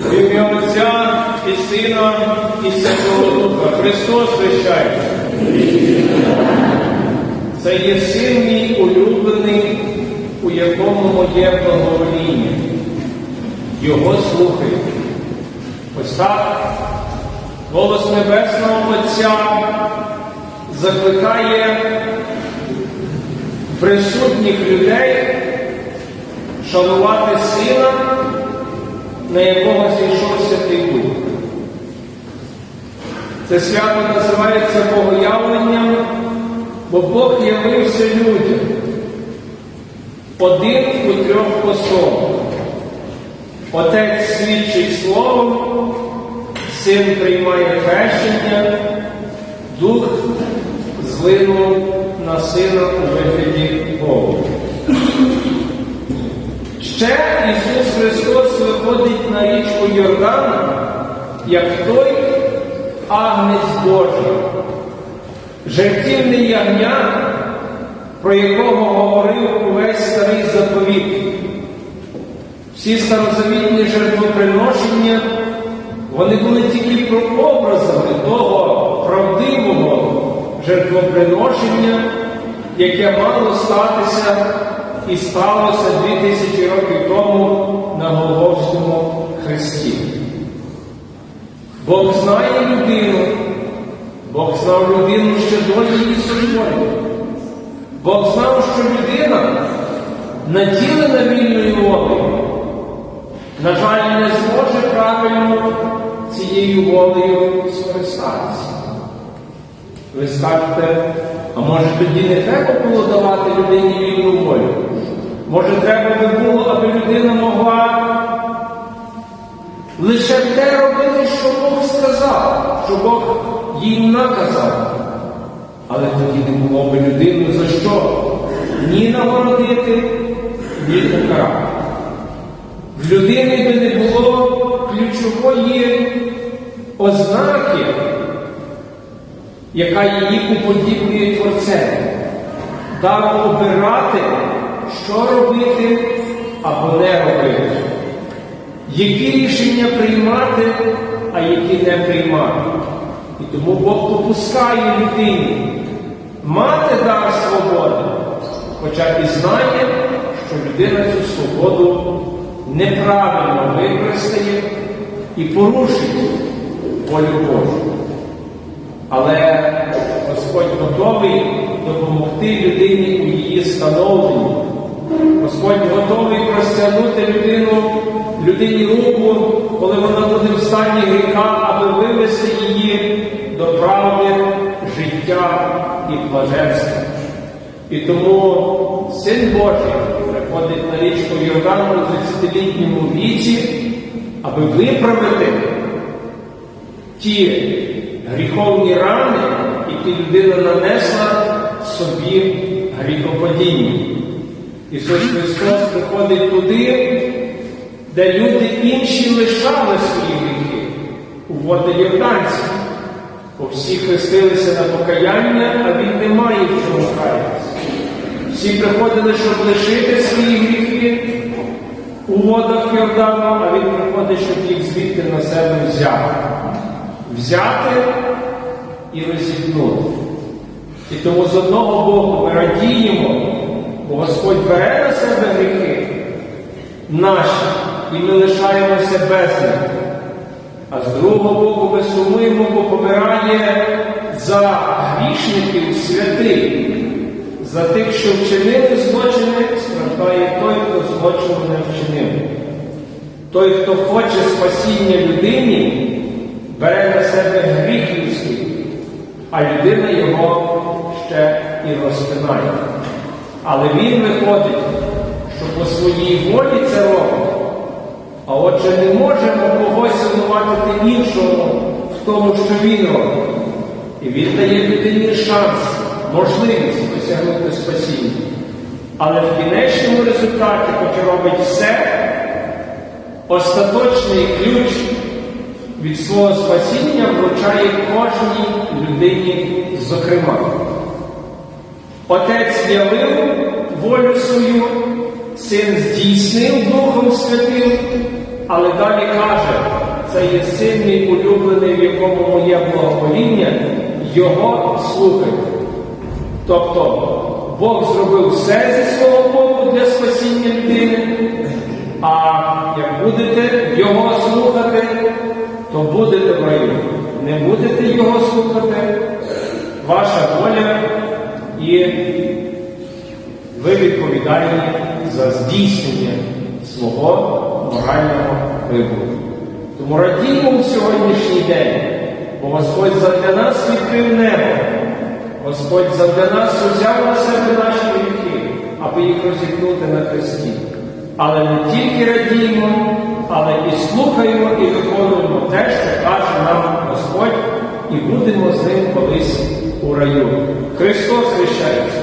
В ім'я Отця і Сина, і Святого Духа. Христос хрещається. Це є син мій улюблений, у якому моє благовоління. Його слухайте. Ось так голос Небесного Отця закликає присутніх людей шанувати сина, на якого зійшов Святий Дух. Це свято називається Богоявленням, бо Бог явився людям один у трьох особах. Отець свідчить словом, син приймає хрещення, дух злинув на сина у вигляді Бога. Ще Ісус Христос виходить на річку Йордан, як той агнець Божий, жертівний ягня, про якого говорив увесь старий заповіт. Всі старозавітні жертвоприношення, вони були тільки прообразами того правдивого жертвоприношення, яке мало статися і сталося дві тисячі років тому на Голгофському хресті. Бог знає людину, Бог знав людину ще до її судьбою. Бог знав, що людина наділена вільною волею. На жаль, не зможе правильно цією волею скористатися. Ви скажете, а може тоді не треба було давати людині вільну волю? Може, треба би було, аби людина могла лише те робити, що Бог сказав, що Бог їй наказав. Але тоді не було би людину за що ні нагородити, ні покарати. В людини би не було ключової ознаки, яка її уподібнює Творцем. Дав обирати, що робити або не робити, які рішення приймати, а які не приймати. І тому Бог допускає людині мати дар свободи, хоча і знає, що людина цю свободу неправильно використає і порушить волю Божу. Але Господь готовий допомогти людині у її становленні. Господь готовий простягнути людину, людині руку, коли вона буде в стані гріха, аби вивести її до правди, життя і блаженства. І тому Син Божий приходить на річку Йордан у 30-літньому віці, аби виправити ті гріховні рани, які людина нанесла собі гріхопадіння. Ісус Христос приходить туди, де люди інші лишали свої гріхи у води Йорданські. Бо всі хрестилися на покаяння, а він не має в чому каятися. Всі приходили, щоб лишити свої гріхи у водах Йордану, а він приходить, щоб їх звідти на себе взяти. Взяти і розігнути. І тому з одного боку ми радіємо, бере на себе гріхи наші, і ми лишаємося без них. А з другого боку ми сумуємо, бо помирає за грішників святих, за тих, що вчинили злочини, страждає той, хто злочину не вчинив. Той, хто хоче спасіння людині, бере на себе гріх людський, а людина його ще і розпинає. Але він виходить, що по своїй волі це робить. А отже, не можемо когось звинуватити іншому в тому, що він робить. І він дає людині шанс, можливість досягнути спасіння. Але в кінечному результаті, хоч робить все, остаточний ключ від свого спасіння вручає кожній людині зокрема. Отець явив волю свою, син здійснив Духом Святим, Але далі каже, це є син мій улюблений, в якому моє благовоління, його слухайте. Тобто Бог зробив все зі свого боку для спасіння людини, а як будете його слухати, то будете в раю. Не будете його слухати, ви відповідальні за здійснення свого морального вибору. Тому радімо в сьогоднішній день, бо Господь задля нас відкрив небо. Господь задля нас узяв на себе наші гріхи, аби їх розігнути на хресті. Але не тільки радіємо, але і слухаємо і виконуємо те, що каже і будемо з ним колись у раю. Христос хрещається.